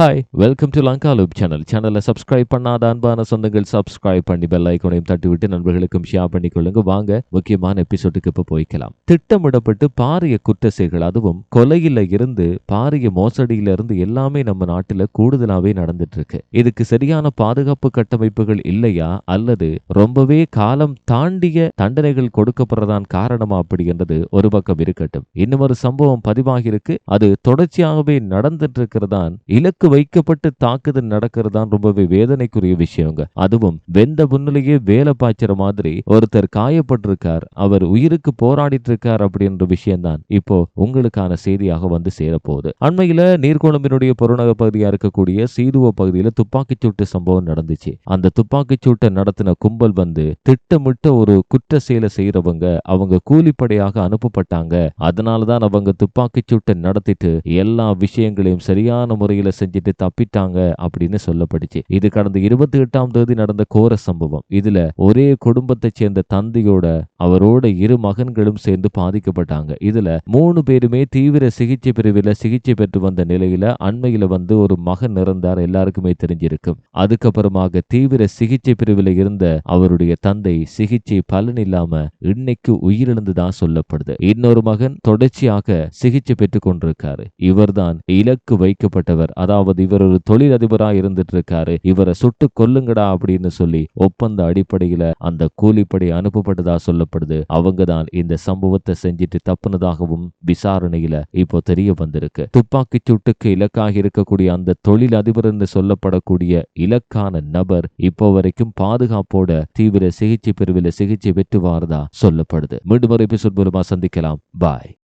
Hi welcome to Lanka loop channel சேனலை subscribe பண்ணாத அன்பான சொந்தங்கள் சப்ஸ்கிரைப் பண்ணி பெல் ஐக்கோனையும் தட்டிவிட்டு நண்பர்களுக்கும் ஷேர் பண்ணிக்கொள்ளுங்க வாங்க முக்கியமான எபிசோடுக்கு இப்ப போய்க்கலாம். திட்டமிடப்பட்டு பாரிய குற்ற செயல்கள் அதுவும் கொலையில இருந்து பாரிய மோசடியில இருந்து எல்லாமே நம்ம நாட்டுல கூடுதலாவே நடந்துட்டு இருக்கு இதுக்கு சரியான பாதுகாப்பு கட்டமைப்புகள் இல்லையா? அல்லது ரொம்பவே காலம் தாண்டிய தண்டனைகள் கொடுக்கப்படுறதான் காரணமா? அப்படின்றது ஒரு பக்கம் இருக்கட்டும். இன்னும் ஒரு சம்பவம் பதிவாகி இருக்கு அது தொடர்ச்சியாகவே நடந்துட்டு இருக்கிறதான் இலக்கு வைக்கப்பட்டு தாக்குதல் நடக்கிறது தான் ரொம்பவே வேதனைக்குரிய விஷயங்க. அதுவும் வெந்த புண்ணிலேயே வேலை பாய்ச்சற மாதிரி ஒருத்தர் காயப்பட்டிருக்கார் அவர் உயிருக்கு போராடிட்டு இருக்கார் அப்படின்ற விஷயம்தான் இப்போ உங்களுக்கான செய்தியாக வந்து சேரப்போகுது. அண்மையில நீர்கோளம்பினுடைய புறநகர் பகுதியா இருக்கக்கூடிய சீதுவ பகுதியில துப்பாக்கிச் சூட்டு சம்பவம் நடந்துச்சு. அந்த துப்பாக்கிச் சூட்டை நடத்தின கும்பல் வந்து திட்டமிட்ட ஒரு குற்ற செயலை செய்யறவங்க அவங்க கூலிப்படையாக அனுப்பப்பட்டாங்க. அதனாலதான் அவங்க துப்பாக்கிச் சூட்டை நடத்திட்டு எல்லா விஷயங்களையும் சரியான முறையில செஞ்சுட்டு தப்பிட்டாங்க அப்படின்னு சொல்லப்படுச்சு இது கடந்த இருபத்தி எட்டாம் தேதி நடந்த கோர சம்பவம். இதுல ஒரே குடும்பத்தை சேர்ந்த தந்தையோட அவரோட இரு மகன்களும் சேர்ந்து பாதிக்கப்பட்டாங்க. இதுல மூணு பேருமே தீவிர சிகிச்சை பிரிவில் சிகிச்சை பெற்று வந்த நிலையில அண்மையில வந்து ஒரு மகன் இறந்தார் எல்லாருக்குமே தெரிஞ்சிருக்கும். அதுக்கப்புறமாக தீவிர சிகிச்சை பிரிவில் இருந்த அவருடைய தந்தை சிகிச்சை பலன் இல்லாம இன்னைக்கு உயிரிழந்துதான் சொல்லப்படுது. இன்னொரு மகன் தொடர்ச்சியாக சிகிச்சை பெற்றுக் கொண்டிருக்காரு. இவர்தான் இலக்கு வைக்கப்பட்டவர். அதாவது இவர் ஒரு தொழிலதிபராக இருந்துட்டு இருக்காரு இவரை சுட்டு கொல்லுங்கடா அப்படின்னு சொல்லி ஒப்பந்த அடிப்படையில அந்த கூலிப்படை அனுப்பப்பட்டதா சொல்லப்படுது. அவங்க தான் இந்த சம்பவத்தை செஞ்சுட்டு தப்புனதாகவும் விசாரணையில இப்போ தெரிய வந்திருக்கு. துப்பாக்கி சூட்டுக்கு இலக்காக இருக்கக்கூடிய அந்த தொழில் அதிபர் என்று சொல்லப்படக்கூடிய இலக்கான நபர் இப்போ வரைக்கும் பாதுகாப்போட தீவிர சிகிச்சை பிரிவில் சிகிச்சை பெற்று வாரதா சொல்லப்படுது. மீண்டும் ஒரு எபிசோட் மூலமா சந்திக்கலாம். பாய்